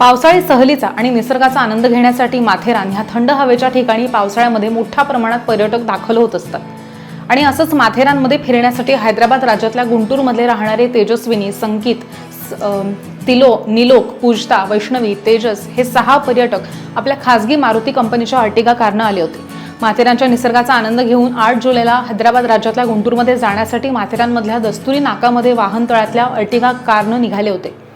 पावसाळी सहलीचा आणि निसर्गाचा आनंद घेण्यासाठी माथेरान ह्या थंड हवेच्या ठिकाणी पावसाळ्यामध्ये मोठ्या प्रमाणात पर्यटक दाखल होत असतात. आणि असंच माथेरानमध्ये फिरण्यासाठी हैदराबाद राज्यातल्या गुंटूरमधले राहणारे तेजस्विनी संकित स- तिलो निलोक पूजता वैष्णवी तेजस हे सहा पर्यटक आपल्या खासगी मारुती कंपनीच्या अर्टिगा कारनं आले होते. माथेरानच्या निसर्गाचा आनंद घेऊन आठ जुलैला हैदराबाद राज्यातल्या गुंटूरमध्ये जाण्यासाठी माथेरानमधल्या दस्तुरी नाकामध्ये वाहनतळातल्या अर्टिगा कारनं निघाले होते.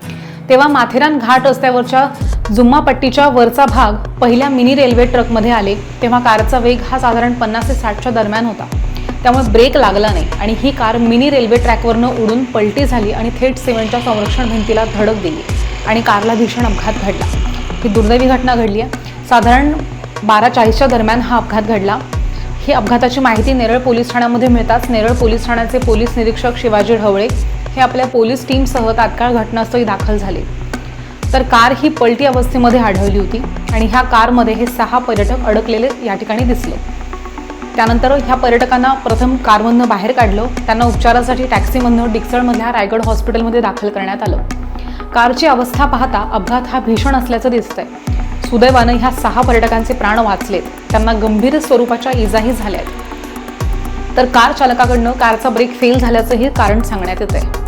तेव्हा माथेरान घाट रस्त्यावरच्या जुम्मा पट्टीच्या वरचा भाग पहिल्या मिनी रेल्वे ट्रकमध्ये आले. तेव्हा कारचा वेग हा साधारण पन्नास ते साठच्या दरम्यान होता. त्यामुळे ब्रेक लागला नाही आणि ही कार मिनी रेल्वे ट्रॅकवरनं उडून पलटी झाली आणि थेट सिमेंटच्या संरक्षण भिंतीला धडक दिली आणि कारला भीषण अपघात घडला. ही दुर्दैवी घटना घडली आहे. साधारण बारा चाळीसच्या दरम्यान हा अपघात घडला. ही अपघाताची माहिती नेरळ पोलीस ठाण्यामध्ये मिळताच नेरळ पोलीस ठाण्याचे पोलीस निरीक्षक शिवाजी ढवळे हे आपल्या पोलीस टीमसह तात्काळ घटनास्थळी दाखल झाले. तर कार ही पलटी अवस्थेमध्ये आढळली होती आणि ह्या कारमध्ये हे सहा पर्यटक अडकलेले या ठिकाणी दिसले. त्यानंतर ह्या पर्यटकांना प्रथम कारमधनं बाहेर काढलं. त्यांना उपचारासाठी टॅक्सीमधनं डिक्सळमधल्या रायगड हॉस्पिटलमध्ये दाखल करण्यात आलं. कारची अवस्था पाहता अपघात हा भीषण असल्याचं दिसतंय. सुदैवानं ह्या सहा पर्यटकांचे प्राण वाचलेत. त्यांना गंभीर स्वरूपाच्या इजाही झाल्या आहेत तर कार चालकाकडनं कारचा ब्रेक फेल झाल्याचंही कारण सांगण्यात येत आहे